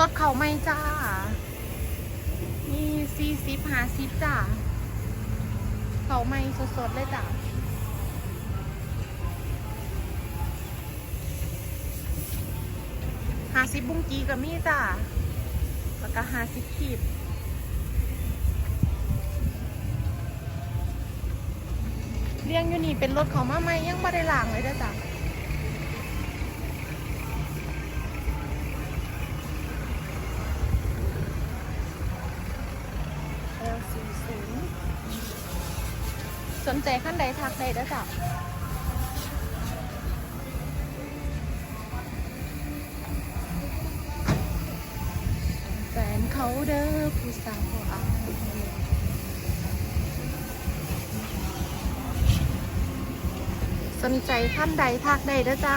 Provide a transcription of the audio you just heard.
รถเขาไม่จ้า นี่สี่สิบห้าสิบจ้า เขาไม่สดๆเลยจ้าห้าสิบบุ้งกีกับมี่จ้า แล้วก็ห้าสิบขีบเลี้ยงอยู่นี่เป็นรถเขามาไหมยังไม่ได้ล้างเลยด้อจ้ะ สนใจขั้นใดทักใดเด้อจ้ะแฟนเขาเด้อผู้สาวอาสนใจขั้นใดทักใดเด้อจ้า